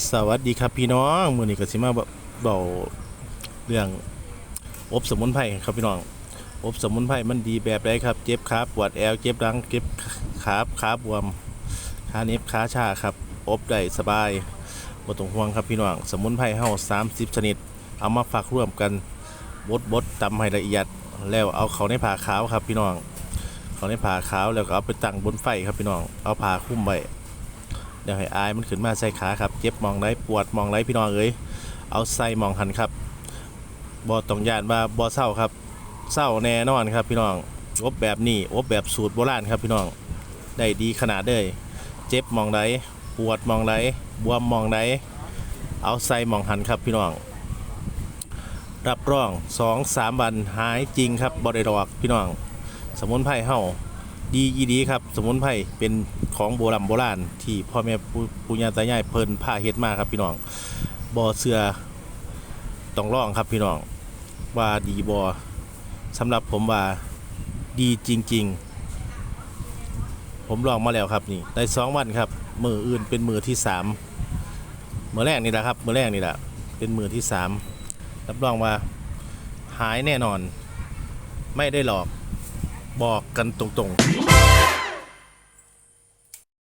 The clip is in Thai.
สวัสดีครับพี่น้องมือนี้ก็สิมาเบาเรื่องอบสมุนไพรครับพี่น้อง อบสมุนไพรมันดีแบบใดครับ เจ็บขาปวดแอวเจ็บหลังเจ็บขาขาบวมขาเน็บขาชาครับ อบได้สบายบ่ต้องห่วงครับพี่น้อง สมุนไพรเฮา30 ชนิด เอามาฝากร่วมกันบดบดตำให้ละเอียด แล้วเอาเขาในผ้าขาวครับพี่น้อง เขาในผ้าขาวแล้วก็เอาไปตั้งบนไฟครับพี่น้อง เอาผ้าคลุมไว้ เดี๋ยวให้อายมันขึ้นมาใส่ขาครับเจ็บมองไรปวดมองไรพี่น้องเอ้ยเอาใส่มองหันครับบอต้องยานว่าบอเศร้าครับเศร้าแน่นอนครับพี่น้องอบแบบนี้อบแบบสูตรโบราณครับพี่น้องได้ดีขนาดเลยเจ็บมองไรปวดมองไรบวมมองไรเอาใส่มองหันครับพี่น้องรับรองสองสามวันหายจริงครับบริดอกพี่น้อง สมุนไพรเฮา ดีอีดีครับ สมุนไพรเป็นของโบราณโบราณ ที่พ่อแม่ปู่ย่าตายายเพิ่นพาเฮ็ดมาครับพี่น้องบ่อเสือต้องลองครับพี่น้องว่าดีบ่สำหรับผมว่าดีจริง ๆ ผมลองมาแล้วครับนี่ได้สองวันครับ มืออื่นเป็นมือที่สามมือแรกนี่แหละครับมือแรกนี่แหละเป็นมือที่สามรับรองว่าหายแน่นอน ไม่ได้หลอก บอกกันตรงๆ